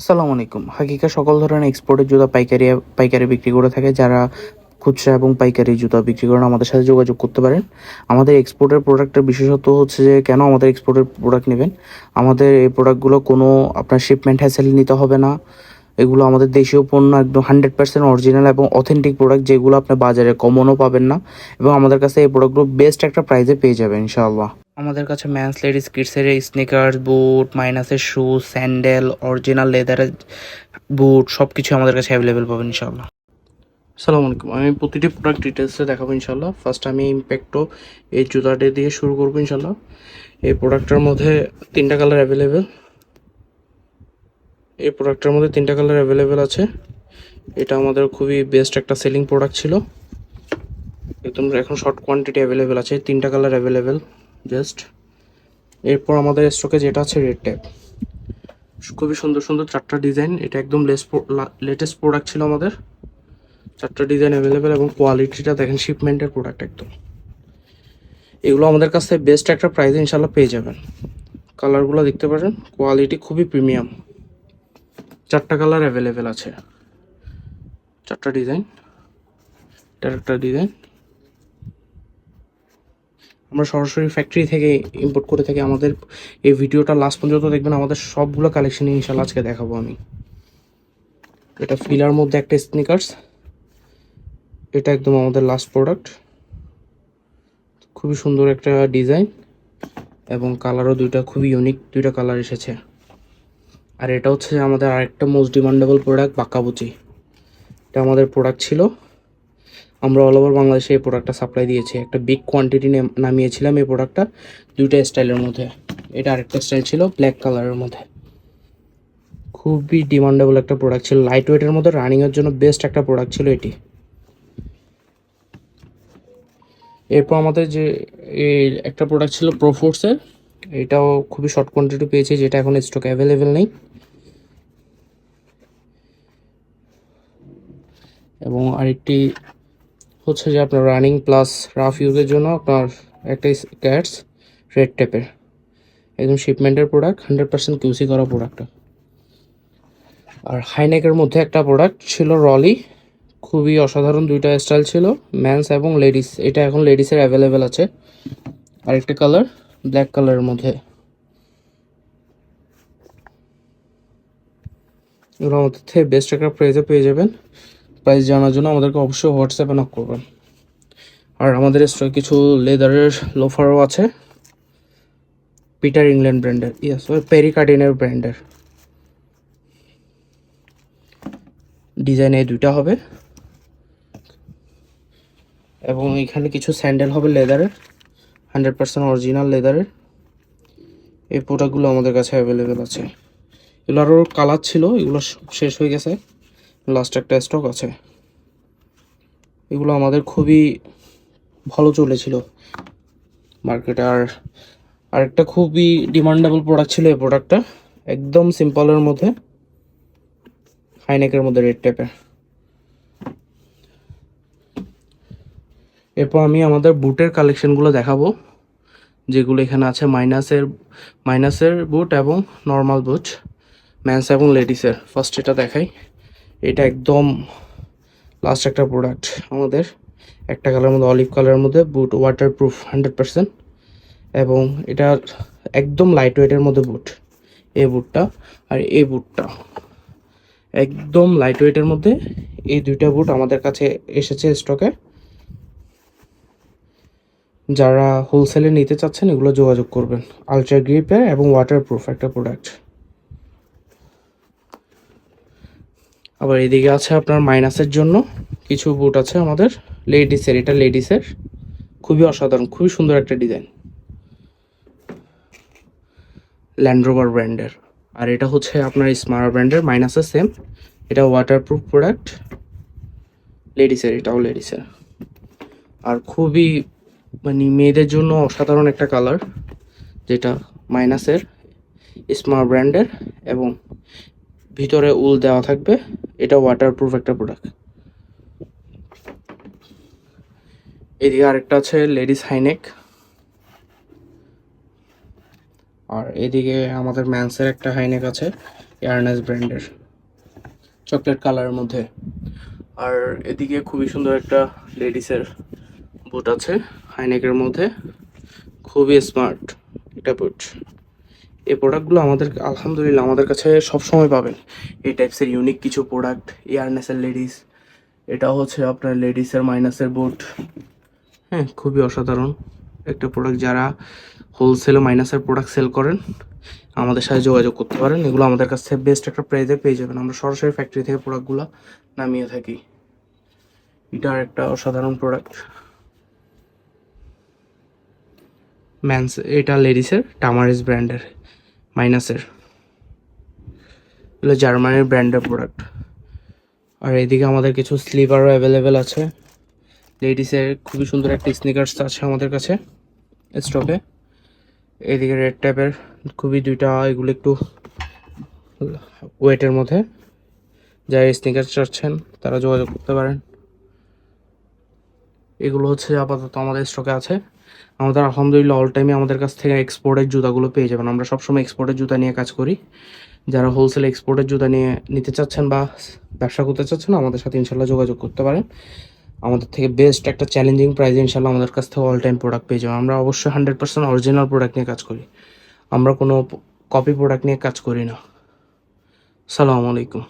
আসসালামু আলাইকুম। হাকিকা সকল ধরনের এক্সপোর্টের জুতা পাইকারি পাইকারি বিক্রি করে থাকে। যারা খুচরা এবং পাইকারি জুতা বিক্রি করেন, আমাদের সাথে যোগাযোগ করতে পারেন। আমাদের এক্সপোর্টের প্রোডাক্টের বিশেষত্ব হচ্ছে যে, কেন আমাদের এক্সপোর্টের প্রোডাক্ট নেবেন? আমাদের এই প্রোডাক্টগুলো কোনো আপনার শিপমেন্ট হ্যাসেল নিতে হবে না। এগুলো আমাদের দেশীয় পণ্য একদম হান্ড্রেড পার্সেন্ট অরিজিনাল এবং অথেন্টিক প্রোডাক্ট যেগুলো আপনি বাজারে কমনও পাবেন না। এবং আমাদের কাছে এই প্রোডাক্টগুলো বেস্ট একটা প্রাইসে পেয়ে যাবেন ইনশাআল্লাহ। আমাদের কাছে ম্যানস লেডিস কিডসের স্নিকার্স বুট মাইনাসের শু স্যান্ডেল অরিজিনাল লেদারের বুট সব কিছু আমাদের কাছে অ্যাভেলেবেল পাবেন ইনশাআল্লাহ। আসসালামু আলাইকুম। আমি প্রতিটি প্রোডাক্ট ডিটেলসে দেখাবো ইনশাল্লাহ ফার্স্ট আমি ইম্প্যাক্টো এই জুতাটি দিয়ে শুরু করব ইনশাল্লাহ এই প্রোডাক্টটার মধ্যে তিনটা কালার অ্যাভেলেবেল এই প্রোডাক্টটার মধ্যে তিনটা কালার অ্যাভেলেবেল আছে। এটা আমাদের খুবই বেস্ট একটা সেলিং প্রোডাক্ট ছিল। একদম এখন শর্ট কোয়ান্টিটি অ্যাভেলেবেল আছে, তিনটা কালার অ্যাভেলেবেল জাস্ট এরপর আমাদের স্টকে যেটা আছে রেড ট্যাপ খুবই সুন্দর সুন্দর চারটা ডিজাইন এটা একদম লেটেস্ট প্রোডাক্ট ছিল আমাদের। চারটা ডিজাইন অ্যাভেলেবেল এবং কোয়ালিটিটা দেখেন শিপমেন্টের প্রোডাক্ট একদম। এগুলো আমাদের কাছ থেকে বেস্ট একটা প্রাইসে ইনশাল্লাহ পেয়ে যাবেন। কালারগুলো দেখতে পারেন কোয়ালিটি খুবই প্রিমিয়াম চারটা কালার অ্যাভেলেবেল আছে। চারটা ডিজাইন এটার একটা ডিজাইন আমরা সরাসরি ফ্যাক্টরি থেকে ইম্পোর্ট করে থাকি আমাদের এই ভিডিওটা লাস্ট পর্যন্ত দেখবেন আমাদের সবগুলো কালেকশন ইনশাল্লাহ আজকে দেখাবো আমি। এটা ফিলার মধ্যে একটা স্নিকার্স এটা একদম আমাদের লাস্ট প্রোডাক্ট খুবই সুন্দর একটা ডিজাইন এবং কালারও দুইটা খুবই ইউনিক দুইটা কালার এসেছে। আর এটা হচ্ছে আমাদের আরেকটা মোস্ট ডিমান্ডেবল প্রোডাক্ট বাঁকাবুচি এটা আমাদের প্রোডাক্ট ছিল। আমরা অল ওভার বাংলাদেশে এই প্রোডাক্টটা সাপ্লাই দিয়েছি। একটা বিগ কোয়ান্টিটি নামিয়েছিলাম এই প্রোডাক্টটা দুইটা স্টাইলের মধ্যে। এটা আরেকটা স্টাইল ছিল ব্ল্যাক কালারের মধ্যে। খুবই ডিমান্ডেবল একটা প্রোডাক্ট ছিল। লাইট ওয়েটের মধ্যে রানিংয়ের জন্য বেস্ট একটা প্রোডাক্ট ছিল এটি। এরপর আমাদের যে, এই একটা প্রোডাক্ট ছিল প্রোফোর্সের এটাও খুবই শর্ট কোয়ান্টিটি পেয়েছি, যেটা এখন স্টক অ্যাভেলেবেল নেই। এবং আরেকটি হচ্ছে যে আপনার রানিং প্লাস রাফ ইউজের জন্য আপনার একটা ক্যাটস রেড টেপের একদম শিপমেন্টের প্রোডাক্ট হান্ড্রেড পার্সেন্ট কিউসি করা প্রোডাক্টটা আর হাইনেকের মধ্যে একটা প্রোডাক্ট ছিল রলি খুবই অসাধারণ দুইটা স্টাইল ছিল ম্যানস এবং লেডিস এটা এখন লেডিসের অ্যাভেলেবেল আছে। আরেকটা কালার ব্ল্যাক কালারের মধ্যে। এগুলো আমাদের থেকে বেস্ট একটা প্রাইসে পেয়ে যাবেন। প্রাইস জানার জন্য আমাদেরকে অবশ্যই হোয়াটসঅ্যাপে নক করবেন। আর আমাদের স্টকে কিছু লেদারের লোফারও আছে। পিটার ইংল্যান্ড ব্র্যান্ডের ইয়াস ওই পেরিকার্ডিনের ব্র্যান্ডের ডিজাইন এই দুইটা হবে। এবং এখানে কিছু স্যান্ডেল হবে লেদারের হান্ড্রেড পার্সেন্ট অরিজিনাল লেদারের এই প্রোডাক্টগুলো আমাদের কাছে অ্যাভেলেবেল আছে। এগুলো আরও কালার ছিল, এগুলো শেষ হয়ে গেছে। লাস্ট একটা স্টক আছে। এগুলো আমাদের খুবই ভালো চলেছিল। মার্কেটে আর আরেকটা খুবই ডিমান্ডেবল প্রোডাক্ট ছিল এই প্রোডাক্টটা একদম সিম্পলের মধ্যে হাইনেকের মধ্যে রেড টাইপের এরপর আমি আমাদের বুটের কালেকশনগুলো দেখাবো, যেগুলো এখানে আছে মাইনাসের মাইনাসের বুট এবং নর্মাল বুট ম্যান্স এবং লেডিসের ফার্স্ট এটা দেখাই। এটা একদম লাস্ট একটা প্রোডাক্ট আমাদের। একটা কালারের মধ্যে অলিভ কালারের মধ্যে boot waterproof hundred percent এবং এটা একদম লাইট ওয়েটের মধ্যে বুট এই বুটটা আর এই বুটটা। একদম লাইট ওয়েটের মধ্যে এই দুইটা বুট আমাদের কাছে এসেছে স্টকে যারা হোলসেলে নিতে চাচ্ছেন, এগুলো যোগাযোগ করবেন। আলট্রা গ্রিপের এবং ওয়াটারপ্রুফ একটা প্রোডাক্ট আবার এদিকে আছে আপনার মাইনাসের জন্য। কিছু বুট আছে আমাদের লেডিসের এটা লেডিসের খুবই অসাধারণ, খুবই সুন্দর একটা ডিজাইন ল্যান্ড্রোভার ব্র্যান্ডের আর এটা হচ্ছে আপনার স্মার্ট ব্র্যান্ডের মাইনাসের সেম এটা ওয়াটারপ্রুফ প্রোডাক্ট লেডিসের এটাও লেডিসের আর খুবই মানে মেয়েদের জন্য অসাধারণ একটা কালার যেটা মাইনাসের স্মার্ট ব্র্যান্ডের এবং ভিতরে উল দেওয়া থাকবে। এটা ওয়াটারপ্রুফ একটা প্রোডাক্ট এদিকে আরেকটা আছে লেডিস হাইনেক আর এদিকে আমাদের ম্যান্সের একটা হাইনেক আছে এয়ারনেস ব্র্যান্ডের চকলেট কালারের মধ্যে। আর এদিকে খুবই সুন্দর একটা লেডিসের বুট আছে হাইনেকের মধ্যে। খুবই স্মার্ট এটা বুট এই প্রোডাক্টগুলো আমাদের, আলহামদুলিল্লাহ, আমাদের কাছে সব সময় পাবেন। এই টাইপসের ইউনিক কিছু প্রোডাক্ট এয়ারনেসের লেডিস এটা হচ্ছে আপনার লেডিসের মাইনাসের বুট হ্যাঁ খুবই অসাধারণ একটা প্রোডাক্ট যারা হোলসেলে মাইনাসের প্রোডাক্ট সেল করেন, আমাদের সাথে যোগাযোগ করতে পারেন। এগুলো আমাদের কাছ বেস্ট একটা প্রাইজে পেয়ে যাবেন। আমরা সরাসরি ফ্যাক্টরি থেকে প্রোডাক্টগুলো নামিয়ে থাকি। এটার একটা অসাধারণ প্রোডাক্ট ম্যানস এটা লেডিসের টামারিস ব্র্যান্ডের মাইনাসের এগুলো জার্মানির ব্র্যান্ডের প্রোডাক্ট আর এদিকে আমাদের কিছু স্লিপারও অ্যাভেলেবেল আছে। লেডিসের খুবই সুন্দর একটা স্নিকার্স আছে আমাদের কাছে স্টকে এদিকে রেড টাইপের খুবই দুইটা, এগুলো একটু ওয়েটের মধ্যে। যারা স্নিকার চাচ্ছেন, তারা যোগাযোগ করতে পারেন। এগুলো হচ্ছে আপাতত আমাদের স্টকে আছে। আমাদের আলহামদুলিল্লাহ অল টাইমে আমাদের কাছ থেকে এক্সপোর্টের জুতাগুলো পেয়ে যাবেন। আমরা সবসময় এক্সপোর্টের জুতা নিয়ে কাজ করি। যারা হোলসেল এক্সপোর্টের জুতা নিয়ে নিতে চাচ্ছেন বা ব্যবসা করতে চাচ্ছেন, আমাদের সাথে ইনশাল্লাহ যোগাযোগ করতে পারেন। আমাদের থেকে বেস্ট একটা চ্যালেঞ্জিং প্রাইসে ইনশাল্লাহ আমাদের কাছ থেকে অল টাইম প্রোডাক্ট পেয়ে যাবেন। আমরা অবশ্যই হান্ড্রেড পার্সেন্ট অরিজিনাল প্রোডাক্ট নিয়ে কাজ করি। আমরা কোনো কপি প্রোডাক্ট নিয়ে কাজ করি না। সালামু আলাইকুম।